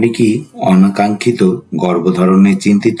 আপনি কি অনাকাঙ্ক্ষিত, গর্ভধারণে চিন্তিত,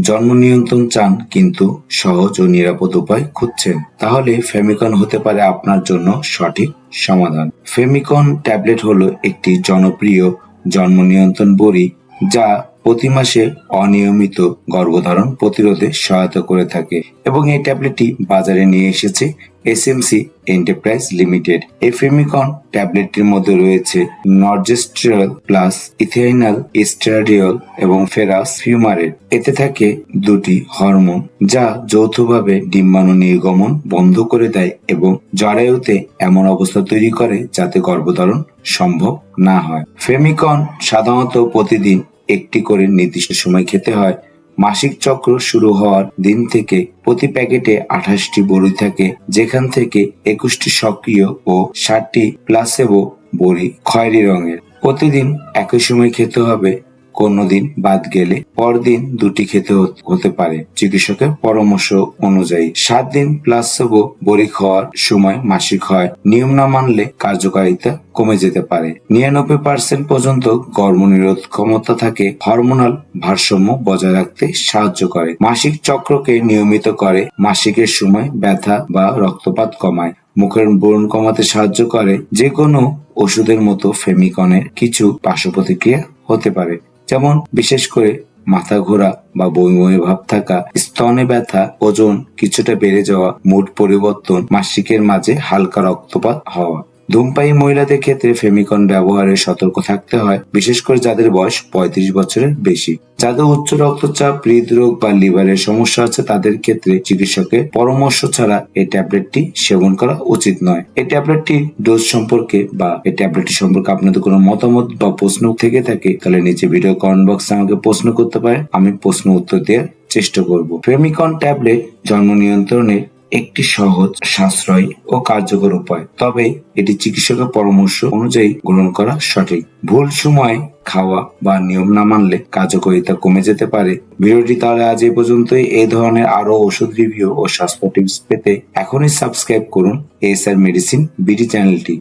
জন্ম নিয়ন্ত্রণ চান কিন্তু সহজ ও নিরাপদ উপায় খুঁজছেন? তাহলে ফেমিকন হতে পারে আপনার জন্য সঠিক সমাধান। ফেমিকন ট্যাবলেট হলো একটি জনপ্রিয় জন্ম নিয়ন্ত্রণ বড়ি যা প্রতি মাসে অনিয়মিত গর্ভধারণ প্রতিরোধে সহায়তা করে থাকে এবং এই ট্যাবলেটটি বাজারে নিয়ে এসেছে এসএমসি এন্টারপ্রাইজ লিমিটেড। এই ফেমিকন ট্যাবলেটটির মধ্যে রয়েছে নর্জেস্ট্রিয়ল প্লাস ইথেনাল স্টেরাডিওল এবং ফেরাস ফিউমারেট। এতে থাকে দুটি হরমোন যা যৌথভাবে ডিম্বাণু নির্গমন বন্ধ করে দেয় এবং জরায়ুতে এমন অবস্থা তৈরি করে যাতে গর্ভধারণ সম্ভব না হয়। ফেমিকন সাধারণত প্রতিদিন একটি করে নির্দিষ্ট সময় খেতে হয়। মাসিক চক্র শুরু হওয়ার দিন থেকে প্রতি প্যাকেটে আঠাশটি বড়ি থাকে, যেখান থেকে একুশটি সক্রিয় ও ষাটটি প্লাসেবো বড়ি খয়েরি রঙের। প্রতিদিন একই সময় খেতে হবে কোনো দিন বাদ গেলে পরদিন দুটি খেতে হত- পারে। চিকিৎসকের পরামর্শ অনুযায়ী সাত দিন প্লাসেবো বড়ি খাওয়ার সময় মাসিক হয়। নিয়ম না মানলে কার্যকারিতা কমে যেতে পারে। নিরানব্বই পার্সেন্ট পর্যন্ত গর্ভনিরোধ ক্ষমতা থাকে। হরমোনাল ভারসাম্য বজায় রাখতে সাহায্য করে। মাসিক চক্রকে নিয়মিত করে। মাসিকের সময় ব্যথা বা রক্তপাত কমায়। মুখের ব্রণ কমাতে সাহায্য করে। যে কোনো ওষুধের মতো ফেমিকনের কিছু পার্শ্ব প্রতিক্রিয়া হতে পারে। যেমন বিশেষ করে মাথা ঘোরা বা বমি ভাব থাকা, স্তনে ব্যথা, ওজন কিছুটা বেড়ে যাওয়া, মুড পরিবর্তন, মাসিকের মাঝে হালকা রক্তপাত হওয়া। ধূমপায়ী মহিলাদের ক্ষেত্রে ফেমিকন ব্যবহারে সতর্ক থাকতে হয়, বিশেষ করে যাদের বয়স পঁয়ত্রিশ বছরের বেশি। যাদের উচ্চ রক্তচাপ, হৃদরোগ বা লিভারের সমস্যা আছে, তাদের ক্ষেত্রে চিকিৎসকের পরামর্শ ছাড়া এই ট্যাবলেটটি সেবন করা উচিত নয়। এই ট্যাবলেটটি ডোজ সম্পর্কে বা এই ট্যাবলেটটি সম্পর্কে আপনাদের কোনো মতামত বা প্রশ্ন থেকে থাকে, তাহলে নিচে ভিডিও কমেন্ট বক্সে আমাকে প্রশ্ন করতে পারেন, আমি প্রশ্ন উত্তর দেওয়ার চেষ্টা করব। ফেমিকন ট্যাবলেট জন্ম নিয়ন্ত্রণের একটি সহজ, সাশ্রয় ও কার্যকর উপায়। তবে এটি চিকিৎসকের পরামর্শ অনুযায়ী গ্রহণ করা সঠিক। ভুল সময় খাওয়া বা নিয়ম না মানলে কার্যকারিতা কমে যেতে পারে। ভিডিওটি তাহলে আজ এই পর্যন্তই। এই ধরনের আরও ওষুধ রিভিউ ও স্বাস্থ্য টিপস পেতে এখনই সাবস্ক্রাইব করুন এস আর মেডিসিন বিডি চ্যানেলটি